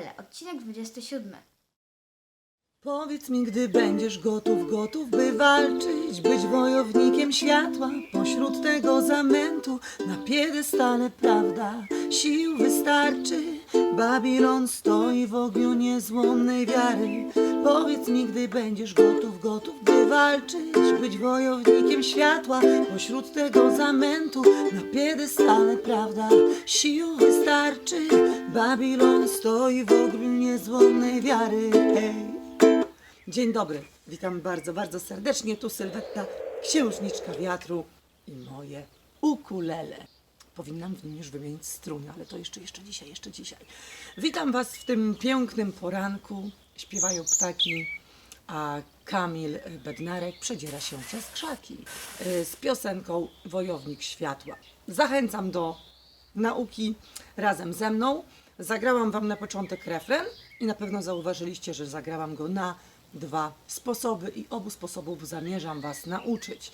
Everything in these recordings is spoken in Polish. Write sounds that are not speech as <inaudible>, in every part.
Ukulele, odcinek 27. Powiedz mi, gdy będziesz gotów, gotów, by walczyć, być wojownikiem światła pośród tego zamętu. Na piedestale prawda, sił wystarczy. Babilon stoi w ogniu niezłomnej wiary. Powiedz mi, gdy będziesz gotów, gotów, by walczyć, być wojownikiem światła pośród tego zamętu. Na piedestale prawda, sił wystarczy. Babilon stoi w ogniu niezłomnej wiary. Dzień dobry, witam bardzo, bardzo serdecznie. Tu Sylwetta, księżniczka wiatru i moje ukulele. Powinnam w nim już wymienić struny, ale to jeszcze, jeszcze dzisiaj, jeszcze dzisiaj. Witam Was w tym pięknym poranku. Śpiewają ptaki, a Kamil Bednarek przedziera się przez krzaki y, z piosenką Wojownik Światła. Zachęcam do nauki razem ze mną. Zagrałam Wam na początek refren i na pewno zauważyliście, że zagrałam go na dwa sposoby i obu sposobów zamierzam Was nauczyć.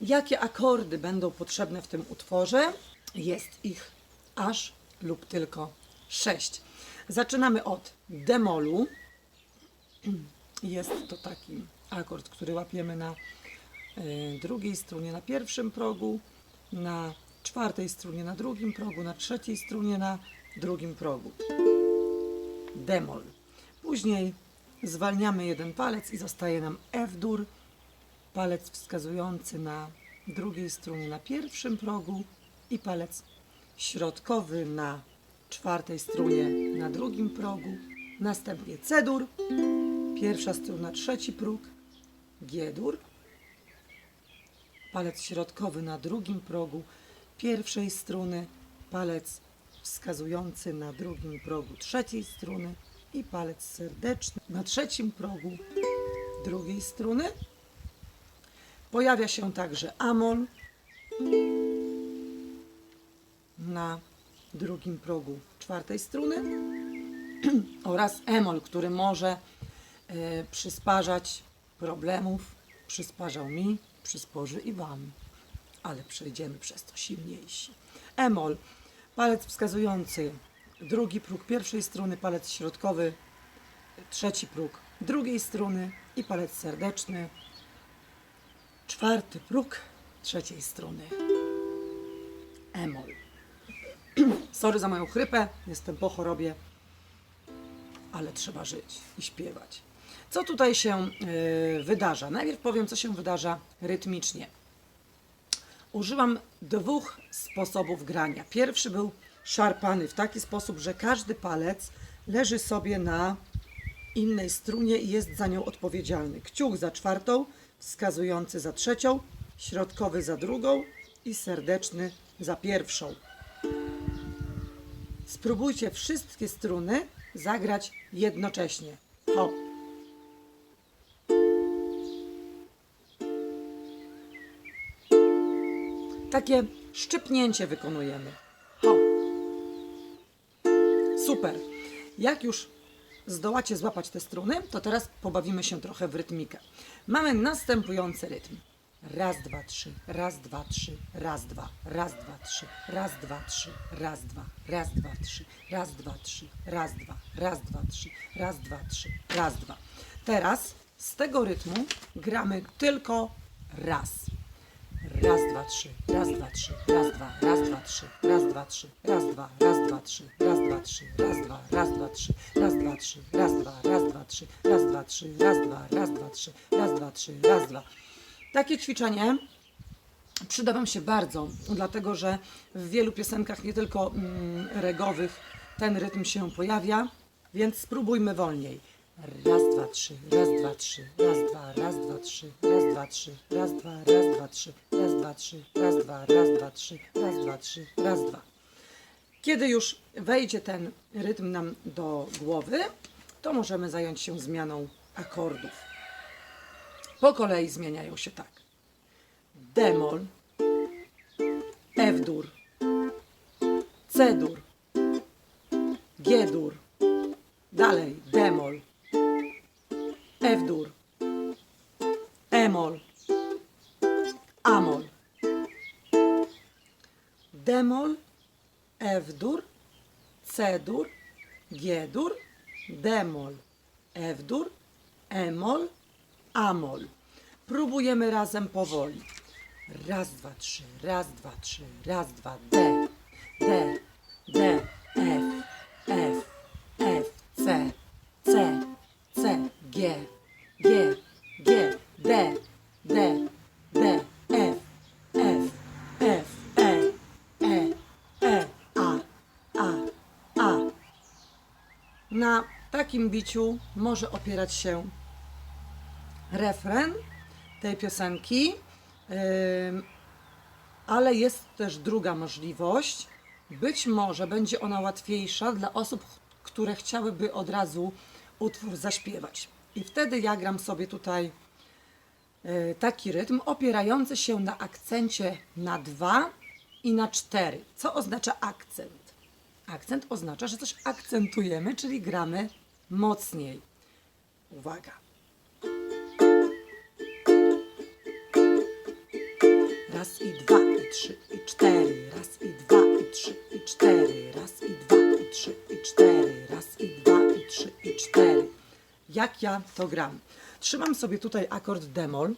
Jakie akordy będą potrzebne w tym utworze? Jest ich aż lub tylko sześć. Zaczynamy od demolu. Jest to taki akord, który łapiemy na y, drugiej strunie na pierwszym progu, na czwartej strunie na drugim progu, na trzeciej strunie na drugim progu. Demol. Później zwalniamy jeden palec i zostaje nam F-dur, palec wskazujący na drugiej strunie na pierwszym progu i palec środkowy na czwartej strunie na drugim progu. Następnie C-dur, pierwsza struna, trzeci próg, G-dur, palec środkowy na drugim progu pierwszej struny, palec wskazujący na drugim progu trzeciej struny i palec serdeczny na trzecim progu drugiej struny. Pojawia się także amol na drugim progu czwartej struny <clears throat> oraz emol, który może e, przysparzać problemów, przysparzał mi, przysporzy i Wam, ale przejdziemy przez to silniejsi. Emol, palec wskazujący drugi próg pierwszej struny, palec środkowy, trzeci próg drugiej struny i palec serdeczny, czwarty próg trzeciej struny. Emol. <clears throat> Sorry za moją chrypę, jestem po chorobie, ale trzeba żyć i śpiewać. Co tutaj się y, wydarza? Najpierw powiem, co się wydarza rytmicznie. Użyłam dwóch sposobów grania. Pierwszy był szarpany w taki sposób, że każdy palec leży sobie na innej strunie i jest za nią odpowiedzialny. Kciuk za czwartą, wskazujący za trzecią, środkowy za drugą i serdeczny za pierwszą. Spróbujcie wszystkie struny zagrać jednocześnie. Takie szczypnięcie wykonujemy. Super. Jak już zdołacie złapać te struny, to teraz pobawimy się trochę w rytmikę. Mamy następujący rytm. Raz, dwa, trzy, raz, dwa, trzy, raz, dwa, raz, dwa, trzy, raz, dwa, trzy, raz, dwa, raz, dwa, trzy, raz, dwa, trzy, raz, dwa, raz, dwa, trzy, raz, dwa, trzy, raz, dwa. Teraz z tego rytmu gramy tylko raz. Raz, dwa, trzy, raz, dwa, trzy, raz, dwa, raz, dwa, trzy, raz, dwa, trzy, raz, dwa, raz, dwa, trzy, raz, dwa, trzy, raz, dwa, raz, dwa, trzy, raz, dwa, trzy, raz, dwa, raz, dwa, trzy, raz, dwa, trzy, raz, dwa, raz, dwa, trzy, raz, dwa, trzy, raz, dwa. Takie ćwiczenie przyda Wam się bardzo, dlatego że w wielu piosenkach, nie tylko mm, regowych, ten rytm się pojawia, więc spróbujmy wolniej. Raz, dwa, trzy, raz, dwa, trzy, raz, dwa, raz, dwa, trzy, raz, dwa, trzy, raz, dwa, raz, dwa, trzy, raz, dwa, trzy, raz, dwa, raz, dwa, trzy, raz, dwa, trzy, raz, dwa. Kiedy już wejdzie ten rytm nam do głowy, to możemy zająć się zmianą akordów. Po kolei zmieniają się tak. Demol, F-dur, C-dur, G-dur, dalej demol, F-dur, E-mol, A-mol, demol, F-dur, C-dur, G-dur, demol, F-dur, emol, amol. Próbujemy razem powoli. Raz, dwa, trzy, raz, dwa, trzy, raz, dwa, D, D, D, F, takim biciu może opierać się refren tej piosenki, ale jest też druga możliwość. Być może będzie ona łatwiejsza dla osób, które chciałyby od razu utwór zaśpiewać. I wtedy ja gram sobie tutaj y, taki rytm opierający się na akcencie na dwa i na cztery. Co oznacza akcent? Akcent oznacza, że coś akcentujemy, czyli gramy mocniej. Uwaga. Raz i dwa i trzy i cztery. Raz i dwa i trzy i cztery. Raz i dwa i trzy i cztery. Raz i dwa i trzy i cztery. Jak ja to gram? Trzymam sobie tutaj akord demol,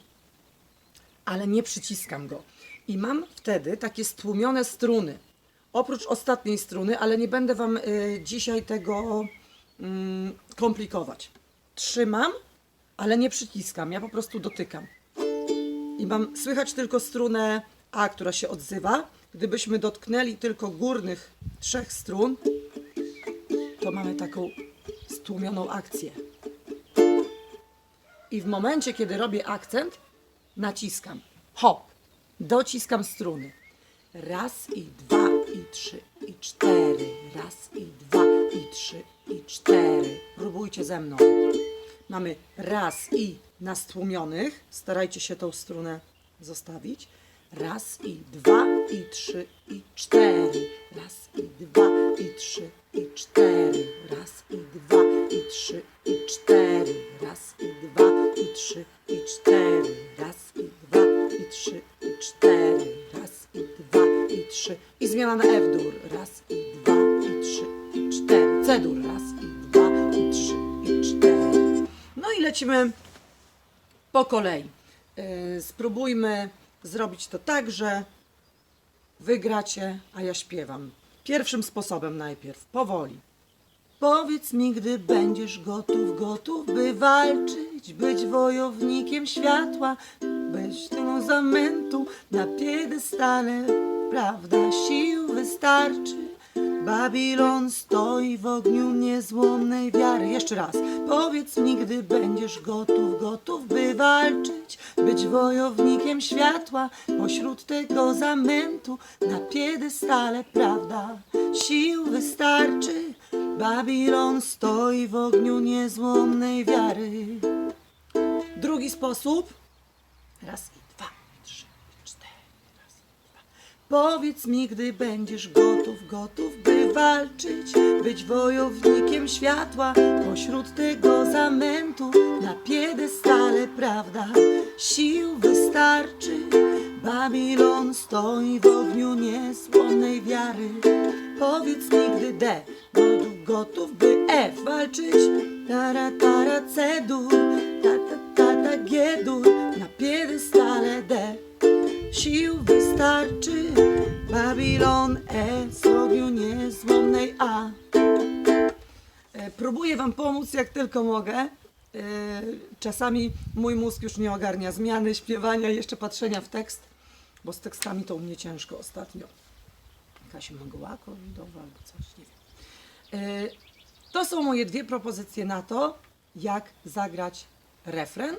ale nie przyciskam go. I mam wtedy takie stłumione struny. Oprócz ostatniej struny, ale nie będę Wam y, dzisiaj tego mm, komplikować. Trzymam, ale nie przyciskam. Ja po prostu dotykam i mam słychać tylko strunę A, która się odzywa. Gdybyśmy dotknęli tylko górnych trzech strun, to mamy taką stłumioną akcję. I w momencie, kiedy robię akcent, naciskam. Hop, dociskam struny. Raz i dwa i trzy i cztery. Raz i dwa trzy i cztery. Próbujcie ze mną. Mamy raz i na stłumionych. Starajcie się tą strunę zostawić. Raz i dwa i trzy i cztery. Raz i dwa i trzy i cztery. Raz i dwa i trzy i cztery. Raz i dwa i trzy i cztery. Raz i dwa i trzy i cztery. Raz i dwa i trzy. I zmiana na F-dur. Raz i dwa Lecimy po kolei. Yy, spróbujmy zrobić to tak, że wygracie, a ja śpiewam. Pierwszym sposobem najpierw, powoli. Powiedz mi, gdy będziesz gotów, gotów, by walczyć, być wojownikiem światła, być tylą zamętu na piedestale, prawda, sił wystarczy. Babilon stoi w ogniu niezłomnej wiary. Jeszcze raz. Powiedz mi, gdy będziesz gotów, gotów, by walczyć, być wojownikiem światła pośród tego zamętu na piedestale, prawda? Sił wystarczy. Babilon stoi w ogniu niezłomnej wiary. Drugi sposób. Raz i dwa, i trzy, i cztery. Raz i dwa. Powiedz mi, gdy będziesz gotów, gotów, by walczyć, być wojownikiem światła pośród tego zamętu na piedestale, prawda? Sił wystarczy. Babilon stoi w ogniu niezłomnej wiary. Powiedz mi, gdy D, gotów, gotów, by F walczyć. Tara, tara, C, dur, ta, ta, ta, ta, G, dur, na piedestale D. Sił wystarczy. Babilon E z niezłomnej A. E, Próbuję Wam pomóc jak tylko mogę. E, Czasami mój mózg już nie ogarnia zmiany, śpiewania jeszcze patrzenia w tekst, bo z tekstami to u mnie ciężko ostatnio. Jakaś mgła covidowa albo coś, nie wiem. E, To są moje dwie propozycje na to, jak zagrać refren.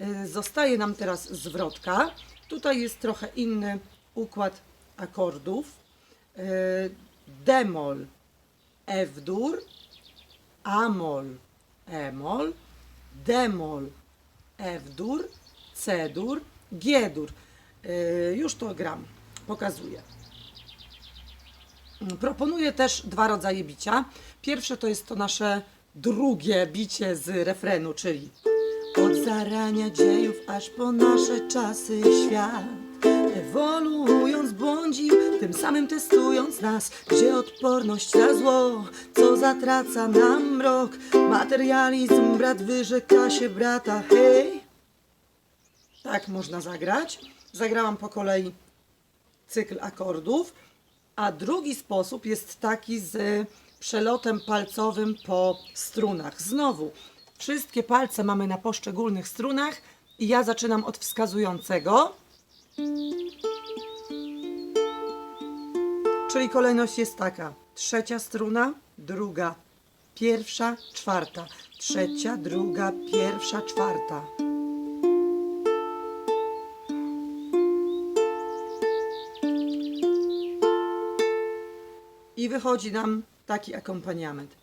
E, Zostaje nam teraz zwrotka. Tutaj jest trochę inny układ akordów. E, Demol, F-dur, Amol, Emol, Demol, F-dur, C-dur, G-dur. E, Już to gram, pokazuję. Proponuję też dwa rodzaje bicia. Pierwsze to jest to nasze drugie bicie z refrenu, czyli od zarania dziejów aż po nasze czasy świat. Ewoluując błądził, tym samym testując nas Gdzie odporność na zło, co zatraca nam mrok Materializm, brat wyrzeka się brata, hej Tak można zagrać Zagrałam po kolei cykl akordów, a drugi sposób jest taki z przelotem palcowym po strunach. Znowu, wszystkie palce mamy na poszczególnych strunach i ja zaczynam od wskazującego. Czyli kolejność jest taka: trzecia struna, druga, pierwsza, czwarta, trzecia, druga, pierwsza, czwarta. I wychodzi nam taki akompaniament.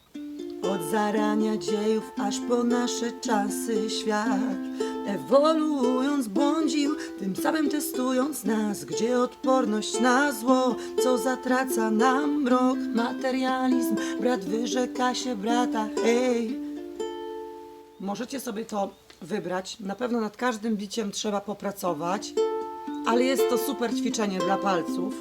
Od zarania dziejów aż po nasze czasy świat Ewoluując błądził, tym samym testując nas Gdzie odporność na zło, co zatraca nam mrok. Materializm, brat wyrzeka się brata, hej. Możecie sobie to wybrać, na pewno nad każdym biciem trzeba popracować Ale jest to super ćwiczenie dla palców.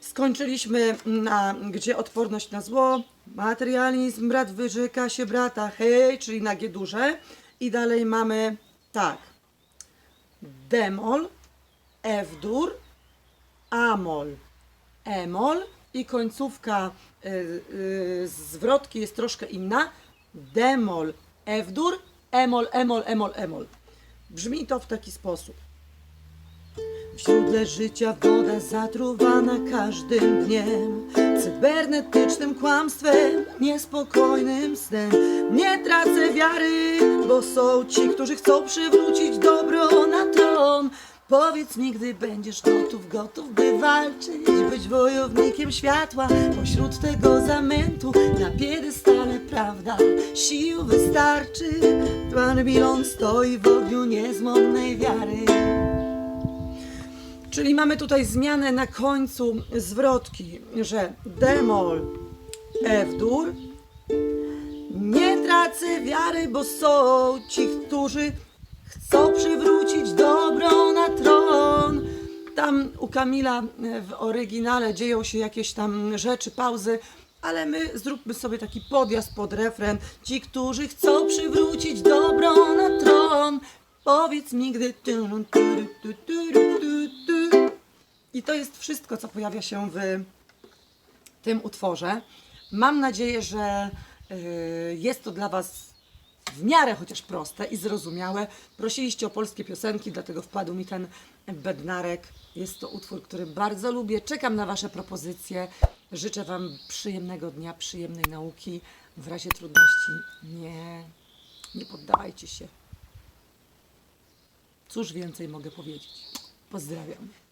Skończyliśmy na gdzie odporność na zło, materializm, brat wyrzeka się brata, hej, czyli na G duże. I dalej mamy tak, demol, F-dur, amol, emol i końcówka y, y, zwrotki jest troszkę inna, demol, F-dur, emol, emol, emol, emol. Brzmi to w taki sposób. W źródle życia woda zatruwana każdym dniem Cybernetycznym kłamstwem, niespokojnym snem. Nie tracę wiary, bo są ci, którzy chcą przywrócić dobro na tron. Powiedz mi, gdy będziesz gotów, gotów, by walczyć Być wojownikiem światła. Pośród tego zamętu Na piedestale prawda, sił wystarczy. Babilon stoi w ogniu niezłomnej wiary Czyli mamy tutaj zmianę na końcu zwrotki, że demol F-dur. Nie tracę wiary, bo są ci, którzy chcą przywrócić dobro na tron. Tam u Kamila w oryginale dzieją się jakieś tam rzeczy, pauzy, ale my zróbmy sobie taki podjazd pod refren. Ci, którzy chcą przywrócić dobro na tron, powiedz mi, gdy... tu, tu, tu, tu, tu, tu. I to jest wszystko, co pojawia się w tym utworze. Mam nadzieję, że y, jest to dla Was w miarę chociaż proste i zrozumiałe. Prosiliście o polskie piosenki, dlatego wpadł mi ten bednarek. Jest to utwór, który bardzo lubię. Czekam na Wasze propozycje. Życzę Wam przyjemnego dnia, przyjemnej nauki. W razie trudności nie, nie poddawajcie się. Cóż więcej mogę powiedzieć? Pozdrawiam.